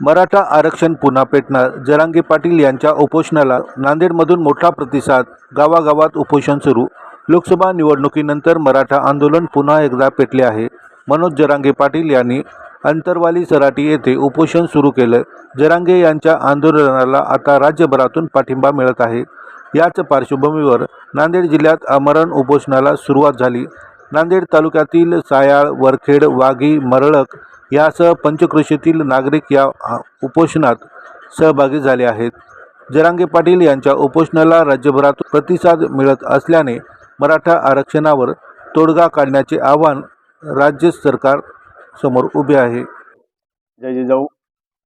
मराठा आरक्षण पुन्हा पेटणार. जरांगे पाटील यांच्या उपोषणाला नांदेडमधून मोठा प्रतिसाद. गावागावात उपोषण सुरू. लोकसभा निवडणुकीनंतर मराठा आंदोलन पुन्हा एकदा पेटले आहे. मनोज जरांगे पाटील यांनी अंतरवाली सराटी येथे उपोषण सुरू केलं. जरांगे यांच्या आंदोलनाला आता राज्यभरातून पाठिंबा मिळत आहे. याच पार्श्वभूमीवर नांदेड जिल्ह्यात आमरण उपोषणाला सुरुवात झाली. नांदेड तालुक्यातील सायाळ वरखेड वाघी मरळक यासह पंचक्रोशीतील नागरिक या उपोषणात सहभागी झाले आहेत. जरांगे पाटील यांच्या उपोषणाला राज्यभरात प्रतिसाद मिळत असल्याने मराठा आरक्षणावर तोडगा काढण्याचे आव्हान राज्य सरकार समोर उभे आहे. जय जिजाऊ.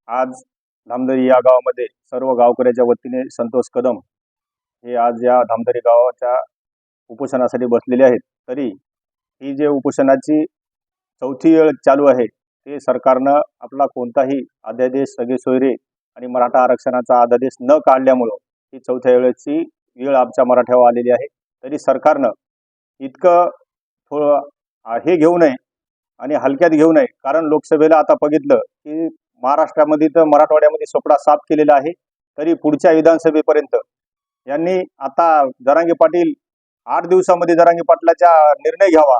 आज धामदरी या गावामध्ये सर्व गावकऱ्याच्या वतीने संतोष कदम हे आज या धामदरी गावाच्या उपोषणासाठी बसलेले आहेत. तरी ही जे उपोषणाची चौथी वेळ चालू आहे ते सरकारनं आपला कोणताही अध्यादेश सगळे सोयरे आणि मराठा आरक्षणाचा अध्यादेश न काढल्यामुळं ही चौथ्या वेळेची वेळ आमच्या मराठ्यावर आलेली आहे. तरी सरकारनं इतकं थोडं हे घेऊ नये आणि हलक्यात घेऊ नये. कारण लोकसभेला आता बघितलं की महाराष्ट्रामध्ये तर मराठवाड्यामध्ये सोपडा साफ केलेला आहे. तरी पुढच्या विधानसभेपर्यंत यांनी आता जरांगे पाटील आठ दिवसामध्ये जरांगे पाटलाचा निर्णय घ्यावा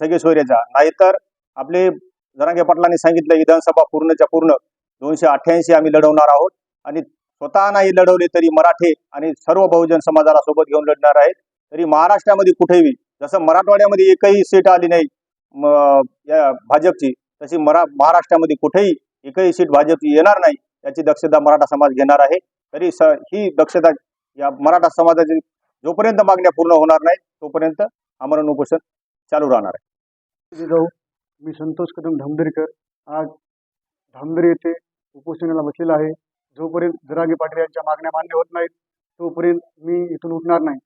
सगळे सोयऱ्याचा नाहीतर आपले जरांगे पाटलांनी सांगितलं विधानसभा पूर्णच्या पूर्ण दोनशे अठ्ठ्याऐंशी आम्ही लढवणार आहोत. आणि स्वतः नाही लढवले तरी मराठे आणि सर्व बहुजन समाजाला सोबत घेऊन लढणार आहेत. तरी महाराष्ट्रामध्ये कुठेही जसं मराठवाड्यामध्ये एकही सीट आली नाही भाजपची तशी मरा महाराष्ट्रामध्ये कुठेही एकही सीट भाजपची येणार नाही याची दक्षता मराठा समाज घेणार आहे. तरी स ही दक्षता या मराठा समाजाची जोपर्यंत मागण्या पूर्ण होणार नाही तोपर्यंत आमरण उपोषण चालू राहणार आहे. मी संतोष कदम धामदरीकर. आज धामदरी येथे उपोषणाला बसलेला आहे. जोपर्यंत जरागे पाटील यांच्या मागण्या मान्य होत नाहीत तोपर्यंत मी इथून उठणार नाही.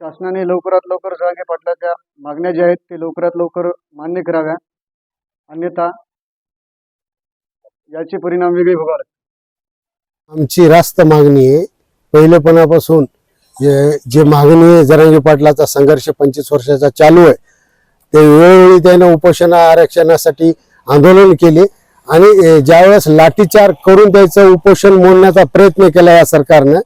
शासनाने लवकरात लवकर जरागे पाटलाच्या मागण्या ज्या आहेत ते लवकरात लवकर मान्य कराव्या. अन्यथा याचे परिणाम वेगळे भोगावे आमची रास्त मागणी आहे. पहिलेपणापासून जे जे मागणी आहे जरांगी पाटलाचा संघर्ष पंचवीस वर्षाचा चालू आहे ते वेळोवेळी त्यानं उपोषण आरक्षणासाठी आंदोलन केले आणि ज्यावेळेस लाठीचार करून त्याचं उपोषण मोडण्याचा प्रयत्न केला या सरकारनं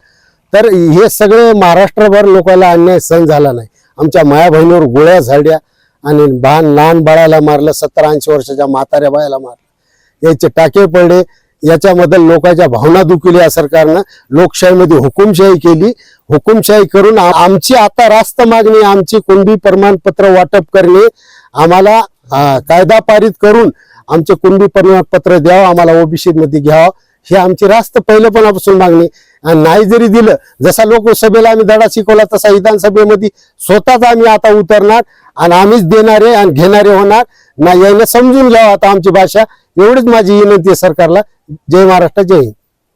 तर हे सगळे महाराष्ट्रभर लोकांना अन्याय सहन झाला नाही. आमच्या माया बहिणीवर गोळ्या झाड्या आणि बाण लहान बाळाला मारलं सत्तर ऐंशी वर्षाच्या म्हाताऱ्या बायाला मारलं. याचे टाके पडले याच्याबद्दल लोकांच्या भावना दुखवल्या या सरकारनं. लोकशाहीमध्ये हुकुमशाही केली. हुकुमशाही करून आमची आता रास्त मागणी आमची कुणबी प्रमाणपत्र वाटप करणे आम्हाला कायदा पारित करून आमचे कुणबी प्रमाणपत्र द्यावं आम्हाला ओबीसी मध्ये घ्यावं ही आमची रास्त पहिलेपणापासून मागणी. आणि नाही जरी दिलं जसा लोकसभेला आम्ही धडा शिकवला तसा विधानसभेमध्ये स्वतःच आम्ही आता उतरणार आणि आम्हीच देणारे आणि घेणारे होणार. ना यायला समजून घ्यावं आता आमची भाषा. एवढीच माझी विनंती आहे सरकारला. जय महाराष्ट्र जय हिंद.